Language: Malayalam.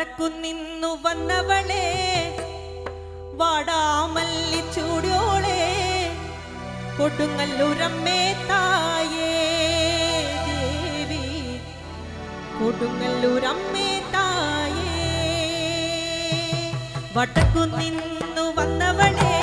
വടക്കുനിന്നു വന്നവളെ വാടാമല്ലി ചൂടോളെ കൊടുങ്ങല്ലൂരമ്മേ തായേ ദേവി കൊടുങ്ങല്ലൂരമ്മേ തായേ. വടക്കുനിന്നു വന്നവളേ